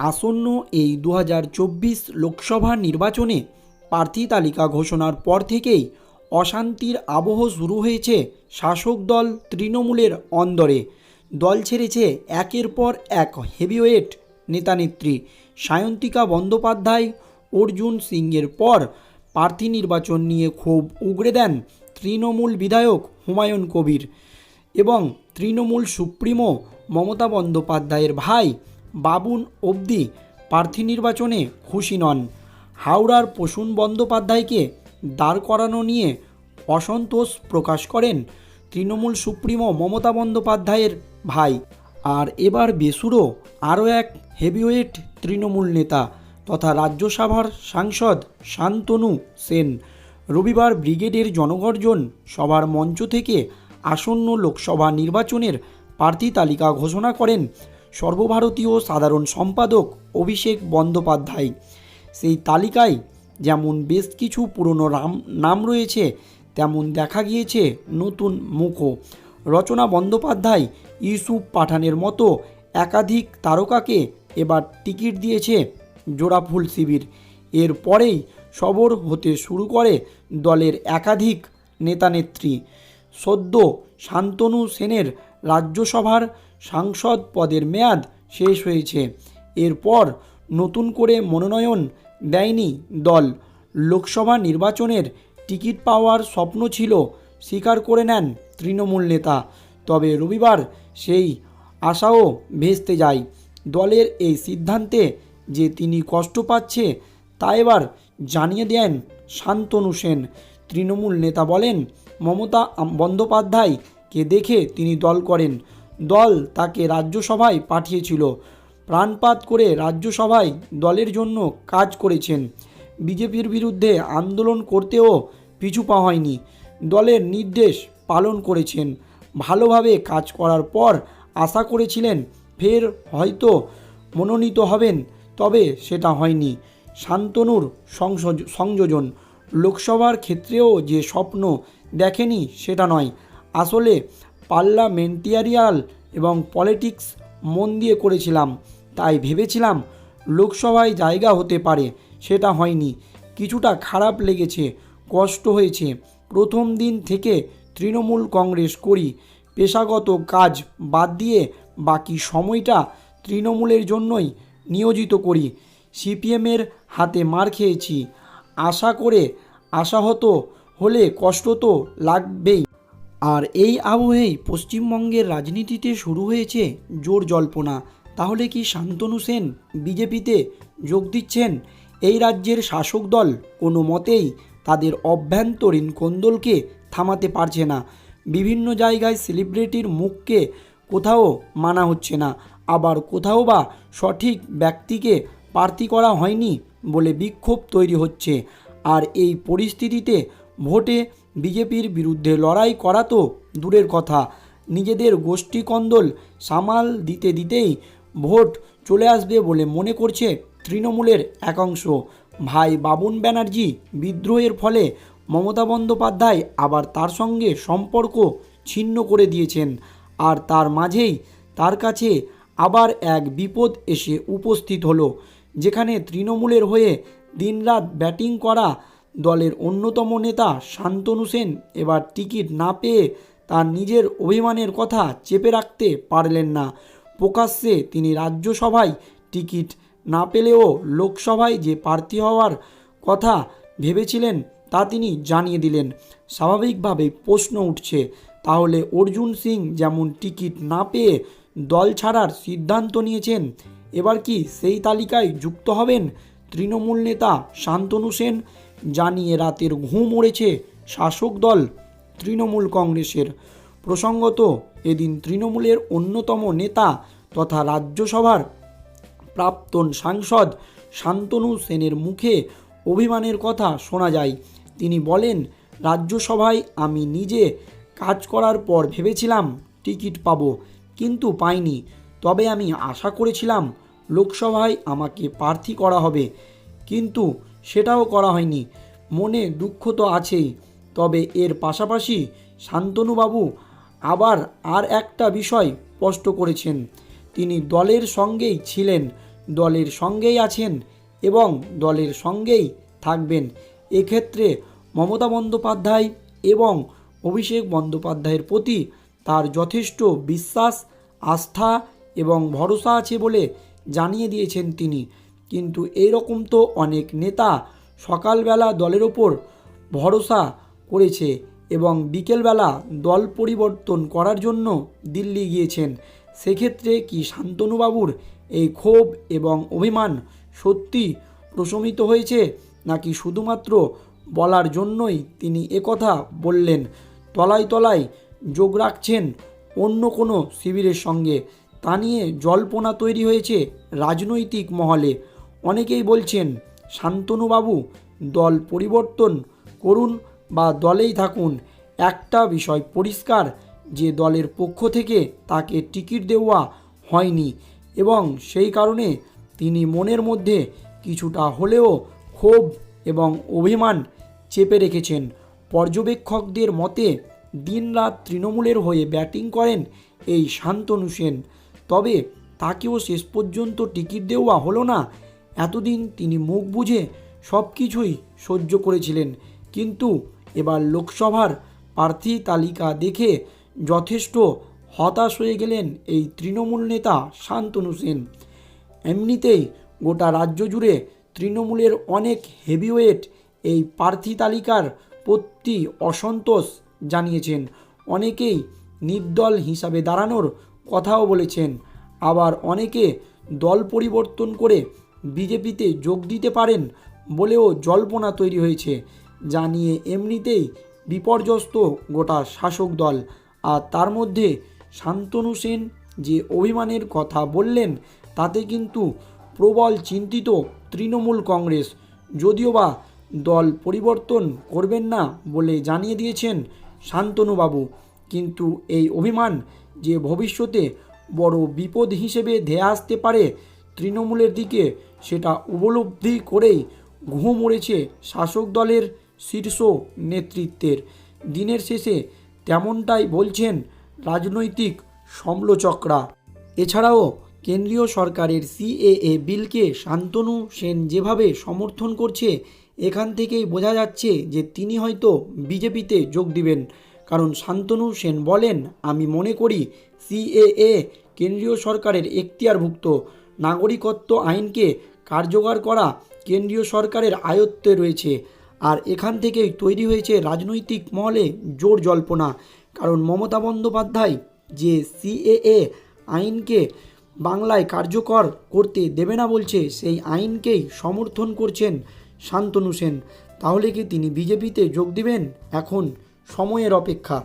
আসন্ন এই দু হাজার চব্বিশ লোকসভা নির্বাচনে প্রার্থী তালিকা ঘোষণার পর থেকেই অশান্তির আবহ শুরু হয়েছে শাসক দল তৃণমূলের অন্দরে। দল ছেড়েছে একের পর এক হেভিওয়েট নেতানেত্রী সায়ন্তিকা বন্দ্যোপাধ্যায়, অর্জুন সিংয়ের পর প্রার্থী নির্বাচন নিয়ে ক্ষোভ উগড়ে দেন তৃণমূল বিধায়ক হুমায়ুন কবির এবং তৃণমূল সুপ্রিমো মমতা বন্দ্যোপাধ্যায়ের ভাই বাবুন অবধি প্রার্থী নির্বাচনে খুশি নন। হাওড়ার প্রসূন বন্দ্যোপাধ্যায়কে দাঁড় করানো নিয়ে অসন্তোষ প্রকাশ করেন তৃণমূল সুপ্রিমো মমতা বন্দ্যোপাধ্যায়ের ভাই। আর এবার বেসুরো আরও এক হেভিওয়েট তৃণমূল নেতা তথা রাজ্যসভার সাংসদ শান্তনু সেন। রবিবার ব্রিগেডের জনগর্জন সভার মঞ্চ থেকে আসন্ন লোকসভা নির্বাচনের প্রার্থী তালিকা ঘোষণা করেন সর্বভারতীয় সাধারণ সম্পাদক অভিষেক বন্দ্যোপাধ্যায়। সেই তালিকায় যেমন বেশ কিছু পুরনো রাম নাম রয়েছে, তেমন দেখা গিয়েছে নতুন মুখও। রচনা বন্দ্যোপাধ্যায় ইউসুফ পাঠানের মতো একাধিক তারকাকে এবার টিকিট দিয়েছে জোড়াফুল শিবির। এর পরেই সবর হতে শুরু করে দলের একাধিক নেতানেত্রী। সদ্য শান্তনু সেনের রাজ্যসভার সাংসদ পদের মেয়াদ শেষ হয়েছে। এরপর নতুন করে মনোনয়ন দেয়নি দল। লোকসভা নির্বাচনের টিকিট পাওয়ার স্বপ্ন ছিল, স্বীকার করে নেন তৃণমূল নেতা। তবে রবিবার সেই আশাও ভেস্তে যায়। দলের এই সিদ্ধান্তে যে তিনি কষ্ট পাচ্ছে, তা এবার জানিয়ে দেন শান্তনু সেন। তৃণমূল নেতা বলেন, মমতা বন্দ্যোপাধ্যায়কে দেখে তিনি দল করেন। দল তাকে রাজ্যসভায় পাঠিয়েছিল। প্রাণপাত করে রাজ্যসভায় দলের জন্য কাজ করেছেন। বিজেপির বিরুদ্ধে আন্দোলন করতেও পিছু হয়নি। দলের নির্দেশ পালন করেছেন। ভালোভাবে কাজ করার পর আশা করেছিলেন ফের হয়তো মনোনীত হবেন, তবে সেটা হয়নি। শান্তনুর সংযোজন। লোকসভার ক্ষেত্রেও যে স্বপ্ন দেখেনি সেটা নয়। আসলে পার্লামেন্টিয়ারিয়াল এবং পলিটিক্স মন দিয়ে করেছিলাম। তাই ভেবেছিলাম লোকসভায় জায়গা হতে পারে, সেটা হয়নি। কিছুটা খারাপ লেগেছে, কষ্ট হয়েছে। প্রথম দিন থেকে তৃণমূল কংগ্রেস করি। পেশাগত কাজ বাদ দিয়ে বাকি সময়টা তৃণমূলের জন্যই নিয়োজিত করি। সিপিএমের হাতে মার খেয়েছি। আশা করে আশাহত হলে কষ্ট তো লাগবেই। আর এই আবহেই পশ্চিমবঙ্গের রাজনীতিতে শুরু হয়েছে জোর জল্পনা। তাহলে কি শান্তনু সেন বিজেপিতে যোগ দিচ্ছেন? এই রাজ্যের শাসক দল কোনো মতেই তাদের অভ্যন্তরীণ কোন্দলকে থামাতে পারছে না। বিভিন্ন জায়গায় সেলিব্রিটির মুখকে কোথাও মানা হচ্ছে না। আবার কোথাও বা সঠিক ব্যক্তিকে প্রার্থী করা হয়নি বলে বিক্ষোভ তৈরি হচ্ছে। আর এই পরিস্থিতিতে ভোটে বিজেপির বিরুদ্ধে লড়াই করা তো দূরের কথা। নিজেদের গোষ্ঠী কন্দল সামাল দিতে দিতেই ভোট চলে আসবে বলে মনে করছে তৃণমূলের একাংশ। ভাই বাবুন ব্যানার্জি বিদ্রোহের ফলে মমতা বন্দ্যোপাধ্যায় আবার তার সঙ্গে সম্পর্ক ছিন্ন করে দিয়েছেন আর তার মাঝেই তার কাছে আবার এক বিপদ এসে উপস্থিত হলো, যেখানে তৃণমূলের হয়ে দিনরাত ব্যাটিং করা দলের অন্যতম নেতা শান্তনু সেন এবার টিকিট না পেয়ে তার নিজের অভিমানের কথা চেপে রাখতে পারলেন না। প্রকাশ্যে তিনি রাজ্যসভায় টিকিট না পেলেও লোকসভায় যে প্রার্থী হওয়ার কথা ভেবেছিলেন তা তিনি জানিয়ে দিলেন। স্বাভাবিকভাবেই প্রশ্ন উঠছে, তাহলে অর্জুন সিং যেমন টিকিট না পেয়ে দল ছাড়ার সিদ্ধান্ত নিয়েছেন, এবার কি সেই তালিকায় যুক্ত হবেন তৃণমূল নেতা শান্তনু সেন? জানিয়ে রাতের ঘুম উড়েছে শাসক দল তৃণমূল কংগ্রেসের। প্রসঙ্গত, এদিন তৃণমূলের অন্যতম নেতা তথা রাজ্যসভার প্রাক্তন সাংসদ শান্তনু সেনের মুখে অভিমানের কথা শোনা যায়। তিনি বলেন, রাজ্যসভায় আমি নিজে কাজ করার পর ভেবেছিলাম টিকিট পাবো, কিন্তু পাইনি। তবে আমি আশা করেছিলাম লোকসভায় আমাকে প্রার্থী করা হবে। কিন্তু সেটাও করা হয়নি। মনে দুঃখ তো আছেই। তবে এর পাশাপাশি শান্তনুবাবু আবার আর একটা বিষয় স্পষ্ট করেছেন। তিনি দলের সঙ্গেই ছিলেন, দলের সঙ্গেই আছেন এবং দলের সঙ্গেই থাকবেন। এক্ষেত্রে মমতা বন্দ্যোপাধ্যায় এবং অভিষেক বন্দ্যোপাধ্যায়ের প্রতি তার যথেষ্ট বিশ্বাস, আস্থা এবং ভরসা আছে বলে জানিয়ে দিয়েছেন তিনি। কিন্তু এই রকম তো অনেক নেতা সকালবেলা দলের ওপর ভরসা করেছে এবং বিকেলবেলা দল পরিবর্তন করার জন্য দিল্লি গিয়েছেন। সেক্ষেত্রে কি শান্তনুবাবুর এই ক্ষোভ এবং অভিমান সত্যি প্রশমিত হয়েছে নাকি শুধুমাত্র বলার জন্যই তিনি একথা বললেন? তলায় তলায় যোগ রাখছেন অন্য কোনো শিবিরের সঙ্গে। তা নিয়ে জল্পনা তৈরি হয়েছে রাজনৈতিক মহলে। অনেকেই বলছেন, শান্তনুবাবু, দল পরিবর্তন করুন বা দলেই থাকুন। একটা বিষয় পরিষ্কার, যে দলের পক্ষ থেকে তাকে টিকিট দেওয়া হয়নি এবং সেই কারণে তিনি মনের মধ্যে কিছুটা হলেও ক্ষোভ এবং অভিমান চেপে রেখেছেন। পর্যবেক্ষকদের মতে, দিনরাত তৃণমূলের হয়ে ব্যাটিং করেন এই শান্তনু সেন। তবে তাকেও শেষ পর্যন্ত টিকিট দেওয়া হলো না এতদিন তিনি মুখ বুঝে সব কিছুই সহ্য করেছিলেন। কিন্তু এবার লোকসভার প্রার্থী তালিকা দেখে যথেষ্ট হতাশ হয়ে গেলেন এই তৃণমূল নেতা শান্তনু সেন। এমনিতেই গোটা রাজ্য জুড়ে তৃণমূলের অনেক হেভিওয়েট এই প্রার্থী তালিকার প্রতি অসন্তোষ জানিয়েছেন। অনেকেই নির্দল হিসাবে দাঁড়ানোর কথাও বলেছেন। আবার অনেকে দল পরিবর্তন করে বিজেপিতে যোগ দিতে পারেন বলেও জল্পনা তৈরি হয়েছে। যা নিয়ে এমনিতেই বিপর্যস্ত গোটা শাসক দল। আর তার মধ্যে শান্তনু সেন যে অভিমানের কথা বললেন, তাতে কিন্তু প্রবল চিন্তিত তৃণমূল কংগ্রেস। যদিও বা দল পরিবর্তন করবেন না বলে জানিয়ে দিয়েছেন শান্তনুবাবু, কিন্তু এই অভিমান যে ভবিষ্যতে বড় বিপদ হিসেবে ধেয়ে আসতে পারে তৃণমূলের দিকে সেটা উপলব্ধি করেই ঘুম উড়েছে শাসক দলের শীর্ষ নেতৃত্বের। দিনের শেষে তেমনটাই বলছেন রাজনৈতিক সমলোচকরা। এছাড়াও কেন্দ্রীয় সরকারের সিএএ বিলকে শান্তনু সেন যেভাবে সমর্থন করছে, এখান থেকেই বোঝা যাচ্ছে যে তিনি হয়তো বিজেপিতে যোগ দিবেন। কারণ শান্তনু সেন বলেন, আমি মনে করি সিএএ কেন্দ্রীয় সরকারের এখতিয়ারভুক্ত। নাগরিকত্ব আইনকে কার্যকর করা কেন্দ্রীয় সরকারের আয়ত্তে রয়েছে। আর এখান থেকেই তৈরি হয়েছে রাজনৈতিক মহলে জোর জল্পনা। কারণ মমতা বন্দ্যোপাধ্যায় যে সিএএ আইনকে বাংলায় কার্যকর করতে দেবে না বলছে, সেই আইনকেই সমর্থন করছেন শান্তনু সেন। তাহলে কি তিনি বিজেপিতে যোগ দিবেন? এখন সময়ের অপেক্ষা।